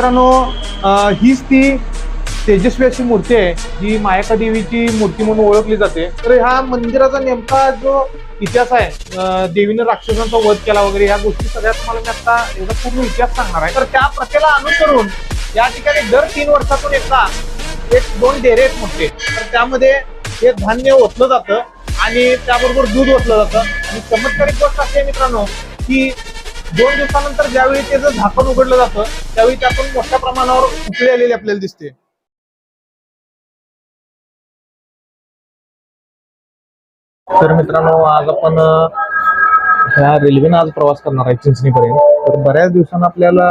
मित्रांनो हीच ती तेजस्वी अशी मूर्ती आहे जी मायाका देवीची मूर्ती म्हणून ओळखली जाते. तर ह्या मंदिराचा नेमका जो इतिहास आहे देवीनं राक्षसांचा वध केला वगैरे ह्या गोष्टी सगळ्या तुम्हाला मी आता याचा पूर्ण इतिहास सांगणार आहे. तर त्या प्रथेला अनुसरून या ठिकाणी दर तीन वर्षातून एकदा एक दोन डेरे आहेत मोठे. तर त्यामध्ये हे धान्य ओतलं जातं आणि त्याबरोबर दूध ओतलं जातं. आणि चमत्कारिक गोष्ट अशी आहे मित्रांनो की दोन दिवसानंतर ज्यावेळी त्याचं झाकण उघडलं जातं त्यावेळी त्यातून मोठ्या प्रमाणावर उकळी आलेली आपल्याला दिसते. तर मित्रांनो आज आपण ह्या रेल्वेनं आज प्रवास करणार आहे चिंचणीपर्यंत. तर बऱ्याच दिवसांना आपल्याला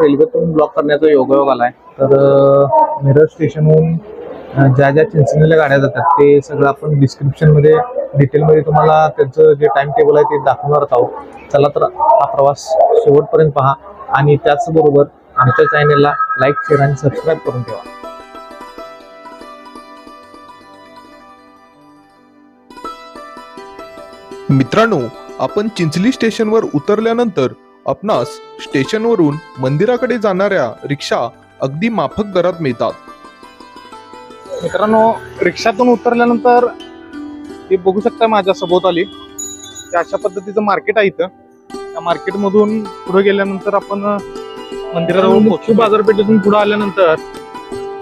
रेल्वेतून ब्लॉक करण्याचा योगायोग आलाय. तर मिरज स्टेशनहून ज्या ज्या चिंचणीला गाड्या जातात ते सगळं आपण डिस्क्रिप्शनमध्ये डिटेलमध्ये तुम्हाला त्याचं जे टाइम टेबल आहे ते दाखवणार आहोत. चला तर हा प्रवास शेवटपर्यंत पहा आणि त्याचबरोबर आमच्या चॅनेलला लाईक शेअर आणि सबस्क्राईब करून ठेवा. मित्रांनो आपण चिंचली स्टेशनवर उतरल्यानंतर आपणास स्टेशनवरून मंदिराकडे जाणाऱ्या रिक्षा अगदी माफक दरात मिळतात. मित्रांनो रिक्षातून उतरल्यानंतर हे बघू शकता माझ्या सभोवताली ते अशा पद्धतीचं मार्केट आहे इथं. त्या मार्केटमधून पुढे गेल्यानंतर आपण मंदिराजवळ मुख्य बाजारपेठेतून पुढे आल्यानंतर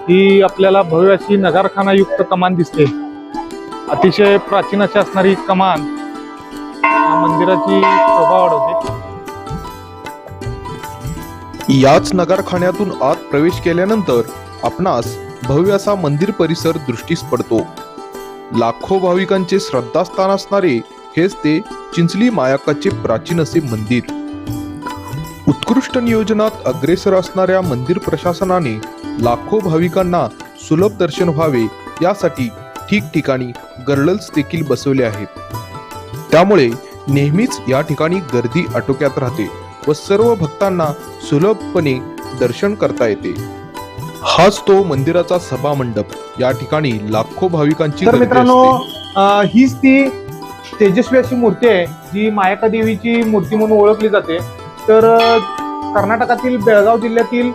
ही आपल्याला भव्य अशी नगारखाना युक्त कमान दिसते. अतिशय प्राचीन अशी असणारी ही कमान या मंदिराची शोभा वाढवते. याच नगारखान्यातून आत प्रवेश केल्यानंतर आपणास भव्य असा मंदिर परिसर दृष्टीस पडतो. लाखो भाविकांचे श्रद्धास्थान असणारे हेच ते चिंचली मायाकाचे प्राचीन असे मंदिर. उत्कृष्ट नियोजनात अग्रेसर असणाऱ्या मंदिर प्रशासनाने लाखो भाविकांना सुलभ दर्शन व्हावे यासाठी ठिकठिकाणी गर्डल्स देखील बसवले आहेत. त्यामुळे नेहमीच या ठिकाणी गर्दी आटोक्यात राहते व सर्व भक्तांना सुलभपणे दर्शन करता येते. हाच तो मंदिराचा सभा मंडप या ठिकाणी लाखो भाविकांची तर गर्दी मित्रांनो असते. अं, हीच ती तेजस्वी अशी मूर्ती आहे जी मायाका देवीची मूर्ती म्हणून ओळखली जाते. तर अं, कर्नाटकातील बेळगाव जिल्ह्यातील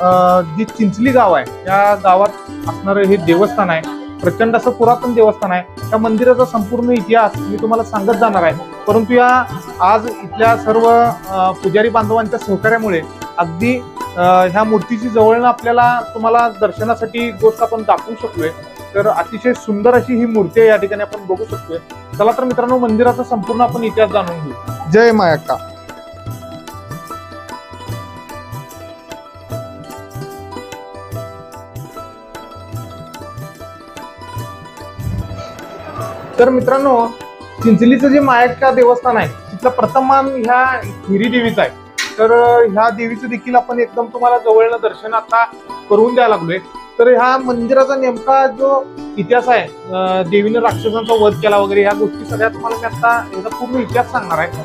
अं, जी चिंचली गाव आहे त्या गावात असणारं हे देवस्थान आहे प्रचंड असं पुरातन देवस्थान आहे. त्या मंदिराचा संपूर्ण इतिहास मी तुम्हाला सांगत जाणार आहे. परंतु या आज इथल्या सर्व अं, पुजारी बांधवांच्या सहकार्यामुळे अगदी ह्या मूर्तीची जवळनं आपल्याला तुम्हाला दर्शनासाठी गोष्ट आपण दाखवू शकलोय. तर अतिशय सुंदर अशी ही मूर्ती आहे या ठिकाणी आपण बघू शकतोय. चला तर मित्रांनो मंदिराचा संपूर्ण आपण इतिहास जाणून घेऊ. जय मायक्का तर मित्रांनो चिंचलीचं जे मायक्का देवस्थान आहे तिथलं प्रथम मान ह्या हिरी देवीचा आहे. तर ह्या देवीचं देखील आपण एकदम तुम्हाला जवळनं दर्शन आता करून द्यायला लागलोय. तर ह्या मंदिराचा नेमका जो इतिहास आहे देवीनं राक्षसांचा वध केला वगैरे ह्या गोष्टी सगळ्या तुम्हाला मी आता याचा पूर्ण इतिहास सांगणार आहे.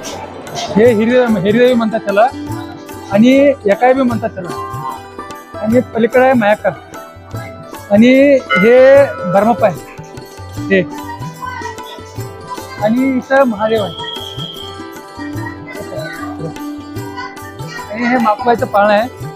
हे हिरी हिरीदेवी म्हणतात त्याला. आणि एकाय बी म्हणतात त्याला. आणि पलीकडे आहे मायाकर. आणि हे धर्मप आहे. हे. आणि इथं महादेव आहे. आणि हे मापवायचं पाळणं आहे.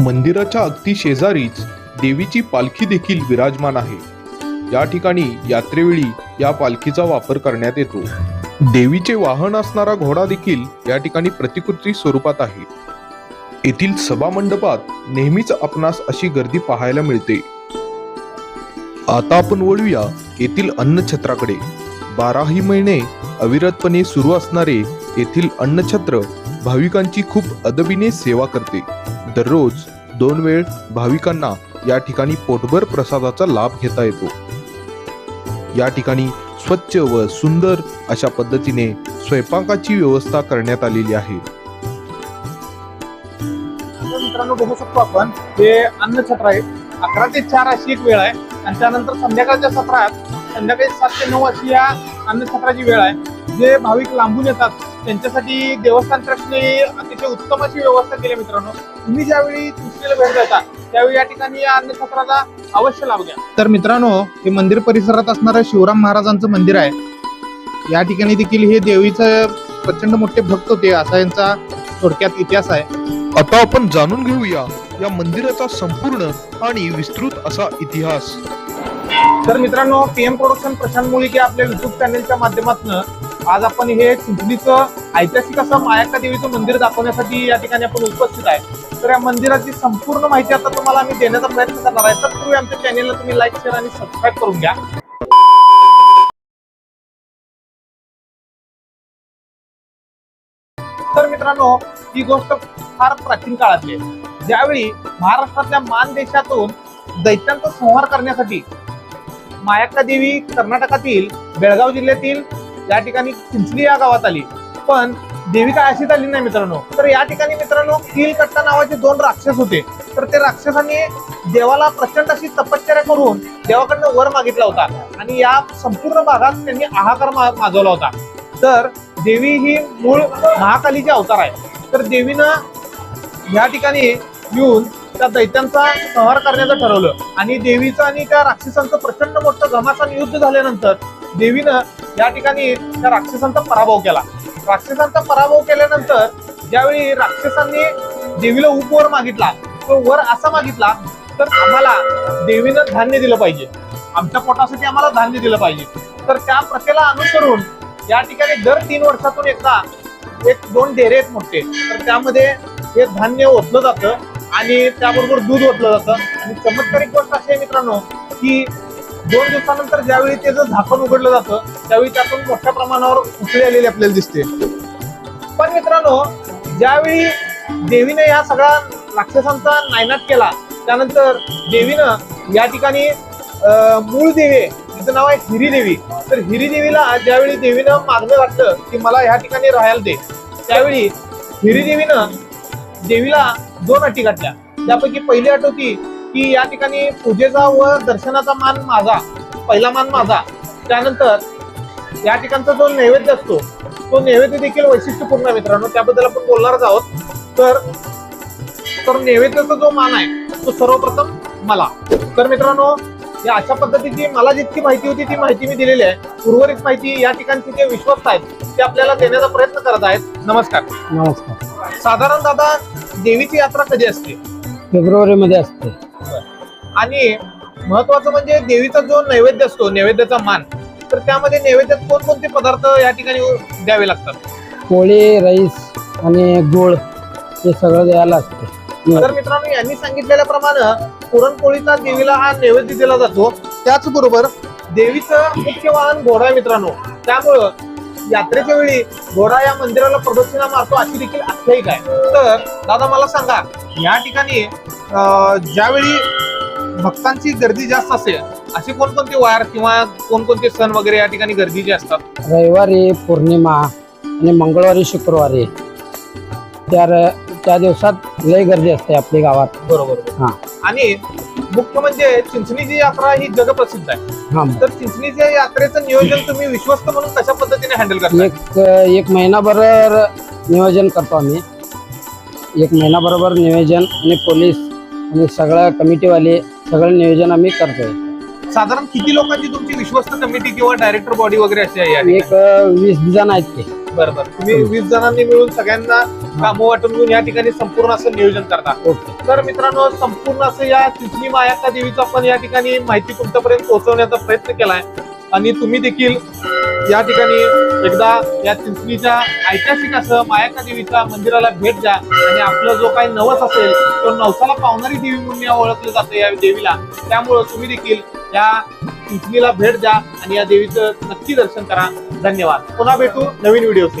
मंदिराच्या अगदी शेजारीच देवीची पालखी देखील विराजमान आहे. या ठिकाणी यात्रेवेळी या पालखीचा वापर करण्यात येतो. देवीचे वाहन असणारा घोडा देखील या ठिकाणी प्रतिकृती स्वरूपात आहे. येथील सभा मंडपात नेहमीच आपणास अशी गर्दी पाहायला मिळते. आता आपण वळूया येथील अन्नछत्राकडे. बाराही महिने अविरतपणे सुरू असणारे येथील अन्नछत्र भाविकांची खूप अदबीने सेवा करते. दररोज दोन वेळ भाविकांना या ठिकाणी पोटभर प्रसादाचा लाभ घेता येतो. या ठिकाणी स्वच्छ व सुंदर अशा पद्धतीने स्वयंपाकाची व्यवस्था करण्यात आलेली आहे. मित्रांनो बघू शकतो आपण हे अन्नछत्र आहे. अकरा ते चार अशी एक वेळ आहे. आणि त्यानंतर संध्याकाळच्या सत्रात संध्याकाळी सात ते नऊ अशी या अन्नछत्राची वेळ आहे. जे भाविक लांबून येतात त्यांच्यासाठी देवस्थान ट्रस्टने अतिशय उत्तम अशी व्यवस्था केली मित्रांनो. तुम्ही ज्यावेळी तुमच्याला भेट देता त्यावेळी या ठिकाणी या अन्नछत्राचा अवश्य लाभ घ्या तर मित्रांनो हे मंदिर परिसरात असणारं शिवराम महाराजांचं मंदिर आहे. या ठिकाणी देखील हे देवीचं प्रचंड मोठे भक्त होते असा यांचा थोडक्यात इतिहास आहे. आता आपण जाणून घेऊया या मंदिराचा संपूर्ण आणि विस्तृत असा इतिहास. तर मित्रांनो पीएम प्रोडक्शन प्रशांत मुळीके आपल्या युट्यूब चॅनेलच्या माध्यमातून आज आपण हे चिंचणीचं ऐतिहासिक असं मायाका देवीचं मंदिर दाखवण्यासाठी या ठिकाणी आपण उपस्थित आहे. तर या मंदिराची संपूर्ण माहिती आता तुम्हाला आम्ही देण्याचा प्रयत्न करणार आहे. तत्पूर्वी आमच्या चॅनेलला तुम्ही लाईक शेअर आणि सबस्क्राईब करून घ्या. तर मित्रांनो ही गोष्ट फार प्राचीन काळातली आहे. ज्यावेळी महाराष्ट्रातल्या मान देशातून दैत्यांचा संहार करण्यासाठी मायाक्का देवी कर्नाटकातील बेळगाव जिल्ह्यातील या ठिकाणी चिंचली या गावात आली. पण देवी अशीच आली नाही मित्रांनो. तर या ठिकाणी मित्रांनो किलकट्टा नावाचे दोन राक्षस होते. तर ते राक्षसांनी देवाला प्रचंड अशी तपश्चर्या करून देवाकडनं वर मागितला होता. आणि या संपूर्ण भागात त्यांनी आहाकार माजवला होता. तर देवी ही मूळ महाकालीचे अवतार आहे. तर देवीनं या ठिकाणी येऊन त्या दैत्यांचा संहार करण्याचं ठरवलं. आणि देवीचं आणि त्या राक्षसांचं प्रचंड मोठं घमासान युद्ध झाल्यानंतर देवीनं या ठिकाणी त्या राक्षसांचा पराभव केला. राक्षसांचा पराभव केल्यानंतर ज्यावेळी राक्षसांनी देवीला उपवर मागितला तो वर असा मागितला तर आम्हाला देवीनं धान्य दिलं पाहिजे. आमच्या पोटासाठी आम्हाला धान्य दिलं पाहिजे. तर त्या प्रथेला अनुसरून या ठिकाणी दर तीन वर्षातून एकदा एक दोन डेरे आहेत मोठे. तर त्यामध्ये हे धान्य ओतलं जातं आणि त्याबरोबर दूध ओतलं जातं. आणि चमत्कारिक गोष्ट अशी आहे मित्रांनो की दोन दिवसानंतर ज्यावेळी त्याचं झाकण उघडलं जातं त्यावेळी त्यातून मोठ्या प्रमाणावर उकळी आलेली आपल्याला दिसते. पण मित्रांनो ज्यावेळी देवीने या सगळ्या राक्षसांचा नायनाट केला त्यानंतर देवीनं या ठिकाणी अं, मूळ देवी तिचं नाव आहे हिरी देवी तर हिरी देवीला ज्यावेळी देवीनं मागणं वाटलं की मला ह्या ठिकाणी राहायला दे त्यावेळी हिरी देवीनं देवीला दोन अटी घातल्या. त्यापैकी पहिली अट होती की या ठिकाणी पूजेचा व दर्शनाचा मान माझा पहिला मान माझा. त्यानंतर या ठिकाणचा जो नैवेद्य असतो तो नैवेद्य देखील वैशिष्ट्यपूर्ण आहे मित्रांनो. त्याबद्दल आपण बोलणारच आहोत. तर तर नैवेद्याचा जो मान आहे तो सर्वप्रथम मला. तर मित्रांनो या अशा पद्धतीची मला जितकी माहिती होती ती माहिती मी दिलेली आहे. उर्वरित माहिती या ठिकाणचे जे विश्वस्त आहेत ते आपल्याला देण्याचा प्रयत्न करत आहेत. नमस्कार. नमस्कार. साधारण दादा देवीची यात्रा कधी असते? फेब्रुवारी मध्ये असते आणि महत्वाचं म्हणजे देवीचा जो नैवेद्य असतो नैवेद्याचा मान तर त्यामध्ये नैवेद्यात कोणकोणते पदार्थ या ठिकाणी द्यावे लागतात? पोळी राईस आणि गुळ हे सगळं द्यायला असते तर मित्रांनो यांनी सांगितलेल्याप्रमाणे पुरणपोळीचा देवीला हा नैवेद्य दिला जातो. त्याचबरोबर देवीचं मुख्य वाहन घोडा आहे मित्रांनो. त्यामुळं यात्रेच्या वेळी घोडा या मंदिराला प्रदक्षिणा मारतो अशी देखील आख्यायिका आहे. तर दादा मला सांगा या ठिकाणी ज्यावेळी भक्तांची गर्दी जास्त असेल असे कोणकोणते वार किंवा कोणकोणते सण वगैरे या ठिकाणी गर्दीचे असतात? रविवारी पौर्णिमा आणि मंगळवारी शुक्रवारी. त्या त्या दिवसात लय गर्दी असते आपल्या गावात. बरोबर हा. आणि मुख्य म्हणजे चिंचणीची यात्रा ही जगप्रसिद्ध आहे. हा. तर चिंचणीच्या यात्रेचं नियोजन तुम्ही विश्वस्त म्हणून कशा पद्धतीने हँडल करता? एक एक महिनाभर नियोजन करतो आम्ही. एक महिनाबरोबर नियोजन आणि पोलीस आणि सगळं कमिटीवाले सगळं नियोजन आम्ही करतोय. साधारण किती लोकांची तुमची विश्वस्त कमिटी किंवा डायरेक्टर बॉडी वगैरे अशी आहे या ठिकाणी? एक अं, वीस जण आहेत ते. बरं बरं. तुम्ही वीस जणांनी मिळून सगळ्यांना कामं वाटून घेऊन या ठिकाणी संपूर्ण असं नियोजन करता ओके. तर मित्रांनो संपूर्ण असं या चिंचणी मायाका देवीचं आपण या ठिकाणी माहिती तुमच्यापर्यंत पोहोचवण्याचा प्रयत्न केलाय. आणि तुम्ही देखील या ठिकाणी एकदा या चिंचणीच्या ऐतिहासिक असं मायाका देवीच्या मंदिराला भेट द्या. आणि आपलं जो काही नवस असेल तो नवसाला पावणारी देवी म्हणून या ओळखलं जातं या देवीला. त्यामुळं तुम्ही देखील या चिंचणीला भेट द्या आणि या देवीचं नक्की दर्शन करा. धन्यवाद. पुन्हा भेटू नवीन व्हिडिओचे